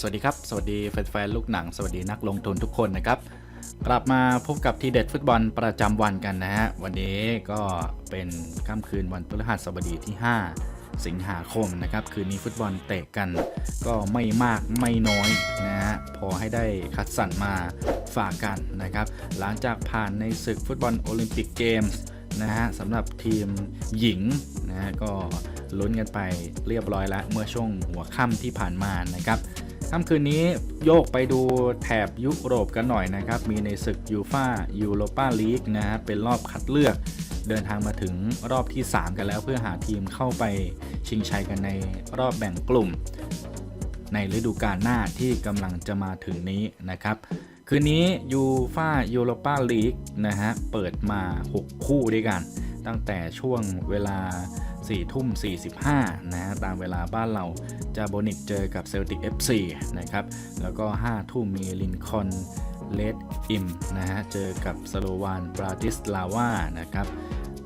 สวัสดีครับ สวัสดีแฟนๆลูกหนัง สวัสดีนักลงทุนทุกคนนะครับ กลับมาพบกับทีเด็ดฟุตบอลประจำวันกันนะฮะ วันนี้ก็เป็นค่ำคืนวันพฤหัสบดีที่ 5 สิงหาคมนะครับ คืนนี้ฟุตบอลเตะกัน ก็ไม่มากไม่น้อยนะฮะ พอให้ได้คัดสรรมาฝากกันนะครับ หลังจากผ่านในศึกฟุตบอลโอลิมปิกเกมส์นะฮะสำหรับทีมหญิงนะฮะก็ลุ้นกันไปเรียบร้อยแล้วเมื่อช่วงหัวค่ำที่ผ่านมานะครับ ค่ำคืนนี้โยกไปดูแถบยุโรปกันหน่อยนะครับ มีในศึกยูฟายูโรปาลีกนะฮะเป็นรอบคัดเลือกเดินทางมาถึงรอบที่ 3 กันแล้วเพื่อหาทีมเข้าไปชิงชัยกันในรอบแบ่งกลุ่ม ในฤดูกาลหน้าที่กำลังจะมาถึงนี้นะครับ คืนนี้ยูฟายูโรปาลีกนะฮะเปิดมา 6 คู่ด้วยกัน ตั้งแต่ช่วงเวลา 4ทุ่ม 45 นะฮะตามเวลาบ้านเราจะโบนิกเจอกับเซลติก FC นะครับ แล้วก็ 5 ทุ่มมีลินคอนเลดอิมนะฮะ เจอกับสโลวานบราติสลาวานะครับ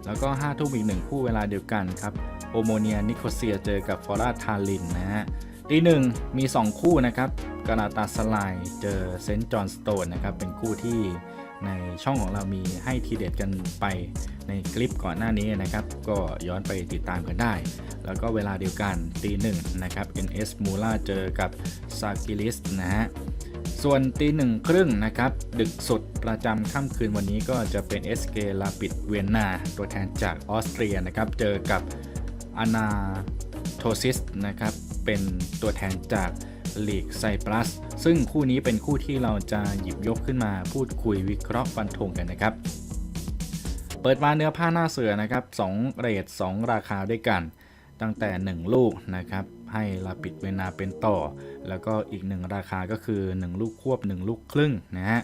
แล้วก็ 5 ทุ่มอีก1คู่เวลาเดียวกันครับ โอโมเนียนิโคเซียเจอกับฟอราทาลินนะฮะตีหนึ่งมี 2 คู่นะครับกานาตาสไลเจอเซนต์จอห์นสโตนนะครับ เป็นคู่ที่ ในช่องของเรามีให้ทีเด็ดกันไปในคลิปก่อนหน้านี้นะครับ ก็ย้อนไปติดตามกันได้ แล้วก็เวลาเดียวกันตีหนึ่งนะครับ NS m u l a เจอกับซากิลิสนะฮะส่วนตีหนึ่งครึ่งนะครับ ดึกสุดประจำค่ำคืนวันนี้ก็จะเป็น SK ลาปิดเวียนนา ตัวแทนจากออสเตรียนะครับ เจอกับอนาโทซิสนะครับ เป็นตัวแทนจาก ลีกไซปรัส ซึ่งคู่นี้เป็นคู่ที่เราจะหยิบยกขึ้นมาพูดคุยวิเคราะห์ฟันธงกันนะครับ เปิดมาเนื้อผ้าหน้าเสือนะครับ2เรท2 ราคาด้วยกัน ตั้งแต่ 1 ลูกนะครับ ให้ลาปิดเวนาเป็นต่อ แล้วก็อีก 1 ราคาก็คือ 1 ลูกควบ 1 ลูกครึ่งนะฮะ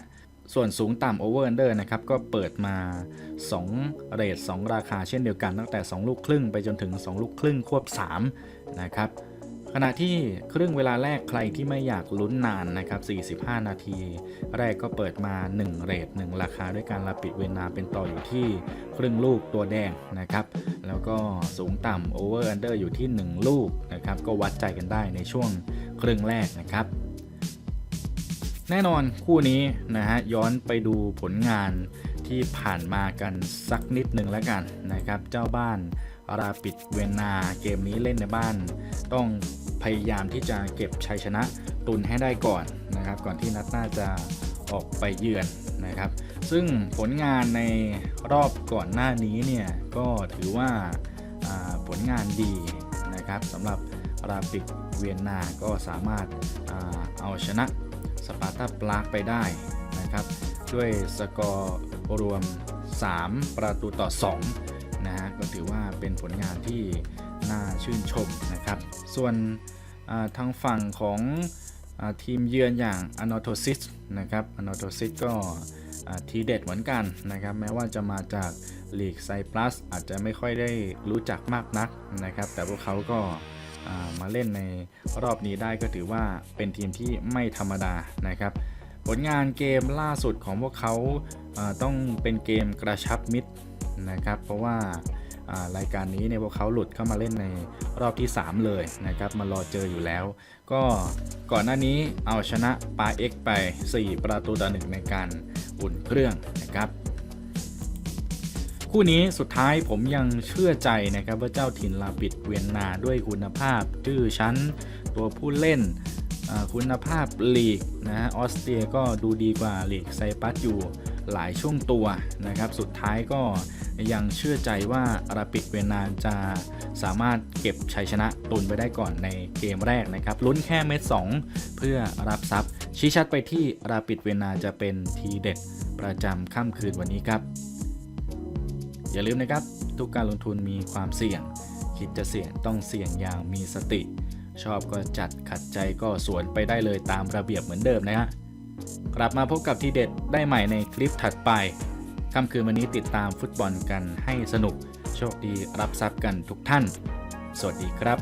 ส่วนสูงต่ำโอเวอร์ n นเดอร์นะครับ ก็เปิดมา 2 เรท2 ราคาเช่นเดียวกัน ตั้งแต่ 2 ลูกครึ่งไปจนถึง 2 ลูกครึ่งควบ 3 นะครับ ขณะที่ครึ่งเวลาแรกใครที่ไม่อยากลุ้นนานนะครับ 45 นาที แรกก็เปิดมา 1 เรท1ราคาด้วยการลาปิดเวนาเป็นต่ออยู่ที่ครึ่งลูกตัวแดงนะครับ แล้วก็สูงต่ำโอเวอร์อันเดอร์อยู่ที่ 1 ลูกนะครับ ก็วัดใจกันได้ในช่วงครึ่งแรกนะครับ แน่นอนคู่นี้นะฮะย้อนไปดูผลงานที่ผ่านมากันสักนิดหนึ่งแล้วกันนะครับ เจ้าบ้าน ราปิดเวียนนาเกมนี้เล่นในบ้าน ต้องพยายามที่จะเก็บชัยชนะตุนให้ได้ก่อนนะครับ ก่อนที่นัดหน้าจะออกไปเยือนนะครับ ซึ่งผลงานในรอบก่อนหน้านี้เนี่ยก็ถือว่าาผลงานดีนะครับสำหรับราปิดเวียนนาก็สามารถอาเอาชนะสปาร์ตาปลากไปได้นะครับ ด้วยสกอร์รวม 3 ประตูต่อ 2 ก็ถือว่าเป็นผลงานที่น่าชื่นชมนะครับ ส่วนทางฝั่งของอทีมเยือนอย่างอ n น t o ซิสนะครับอ n น t o ซิสก็ทีเด็ดเหมือนกันนะครับ แม้ว่าจะมาจากลีกไซปรัสอาจจะไม่ค่อยได้รู้จักมากนักนะครับ แต่พวกเขาก็ามาเล่นในรอบนี้ได้ก็ถือว่าเป็นทีมที่ไม่ธรรมดานะครับ ผลงานเกมล่าสุดของพวกเขาาต้องเป็นเกมกระชับมิตรนะครับ เพราะว่าอ่า รายการนี้เนี่ยพวกเขาหลุดเข้ามาเล่นในรอบที่ 3 เลยนะครับมารอเจออยู่แล้ว ก็ก่อนหน้านี้เอาชนะปาเอ็กไป 4 ประตูต่อหนึ่งในการอุ่นเครื่องนะครับคู่นี้สุดท้ายผมยังเชื่อใจนะครับว่าเจ้าถิ่นลาปิดเวียนนาด้วยคุณภาพชื่อชั้น ตัวผู้เล่นคุณภาพลีกนะฮะออสเตรียก็ดูดีกว่าลีกไซปรัสอยู่ หลายช่วงตัวนะครับ สุดท้ายก็ยังเชื่อใจว่าราปิดเวียนาจะสามารถเก็บชัยชนะตุนไปได้ก่อนในเกมแรกนะครับลุ้นแค่เม็ด 2 เพื่อรับทรัพย์ ชี้ชัดไปที่ราปิดเวียนนาจะเป็นทีเด็ดประจำค่ำคืนวันนี้ครับ อย่าลืมนะครับ ทุกการลงทุนมีความเสี่ยง คิดจะเสี่ยงต้องเสี่ยงอย่างมีสติ ชอบก็จัดขัดใจก็สวนไปได้เลยตามระเบียบเหมือนเดิมนะฮะกลับมาพบกับทีเด็ด ได้ใหม่ในคลิปถัดไปค่ำคืนวันนี้ติดตามฟุตบอลกันให้สนุก โชคดีรับทรัพย์กันทุกท่าน สวัสดีครับ